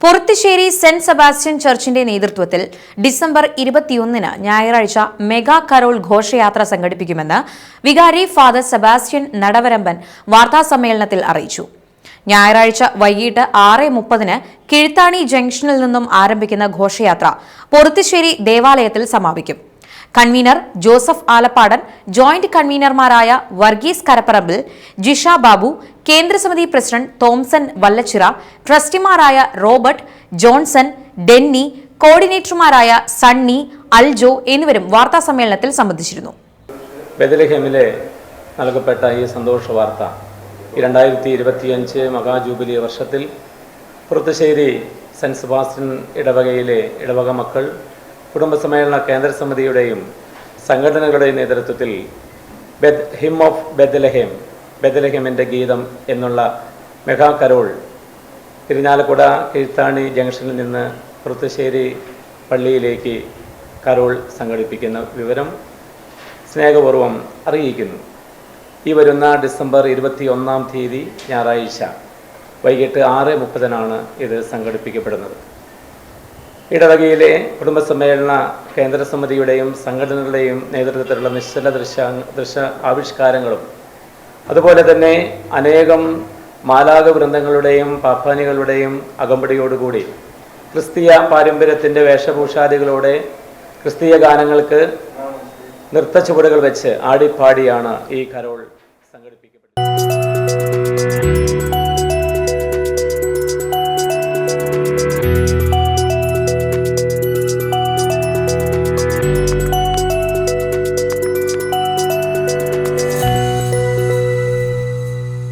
Porathussery saint Sebastian ചർച്ചിന്റെ നേതൃത്വത്തിൽ December ഇരുപത്തിയൊന്നിന് ഞായറാഴ്ച മെഗാ കരോൾ ഘോഷയാത്ര സംഘടിപ്പിക്കുമെന്ന് വികാരി ഫാദർ സെബാസ്റ്റ്യൻ നടവരമ്പൻ വാർത്താസമ്മേളനത്തിൽ അറിയിച്ചു. ഞായറാഴ്ച വൈകിട്ട് ആറ് മുപ്പതിന് കിഴുത്താണി ജംഗ്ഷനിൽ നിന്നും ആരംഭിക്കുന്ന ഘോഷയാത്ര പൊറത്തിശ്ശേരി ദേവാലയത്തിൽ സമാപിക്കും. കൺവീനർ ജോസഫ് ആലപ്പാടൻ ജോയിന്റ് കൺവീനർമാരായ വർഗീസ് കരപ്പറമ്പിൽ ജിഷ ബാബു കേന്ദ്രസമിതി പ്രസിഡന്റ് തോംസൺ വല്ലച്ചിറ ട്രസ്റ്റിമാരായ റോബർട്ട് ജോൺസൺ ഡെന്നി കോർഡിനേറ്റർമാരായ സണ്ണി അൽജോ എന്നിവരും വാർത്താ സമ്മേളനത്തിൽ സംബന്ധിച്ചിരുന്നു. ബദലഹേമിലെ നൽകപ്പെട്ട ഈ സന്തോഷ വാർത്ത രണ്ടായിരത്തി ഇരുപത്തിയഞ്ച് മഹാജൂബിലി വർഷത്തിൽ പുറത്തുശ്ശേരി സെന്റ് സെബാസ്റ്റ്യൻ ഇടവകയിലെ ഇടവക മക്കൾ കുടുംബസമ്മേളന കേന്ദ്ര സമിതിയുടെയും സംഘടനകളുടെയും നേതൃത്വത്തിൽ ബെദ് ഹിം ഓഫ് ബെദലഹേം ബെദലഹേമിന്റെ ഗീതം എന്നുള്ള മെഗാ കരോൾ ഇരിഞ്ഞാലക്കുട കീഴ്ത്താണി ജംഗ്ഷനിൽ നിന്ന് പുറത്തുശ്ശേരി പള്ളിയിലേക്ക് കരോൾ സംഘടിപ്പിക്കുന്ന വിവരം സ്നേഹപൂർവം അറിയിക്കുന്നു. ഈ വരുന്ന ഡിസംബർ ഇരുപത്തി ഒന്നാം തീയതി ഞായറാഴ്ച വൈകിട്ട് ആറ് മുപ്പതിനാണ് ഇത് സംഘടിപ്പിക്കപ്പെടുന്നത്. ഇടവകയിലെ കുടുംബസമ്മേളന കേന്ദ്ര സമിതിയുടെയും സംഘടനകളുടെയും നേതൃത്വത്തിലുള്ള നിശ്ചല ദൃശ്യ ദൃശ്യ ആവിഷ്കാരങ്ങളും അതുപോലെ തന്നെ അനേകം മാലാക വൃന്ദങ്ങളുടെയും പാപ്പാനികളുടെയും അകമ്പടിയോടുകൂടി ക്രിസ്തീയ പാരമ്പര്യത്തിന്റെ വേഷഭൂഷാദികളോടെ ക്രിസ്തീയ ഗാനങ്ങൾക്ക് നൃത്ത ചുവടുകൾ വെച്ച് ആടിപ്പാടിയാണ് ഈ കരോൾ സംഘടിപ്പിക്കപ്പെട്ടത്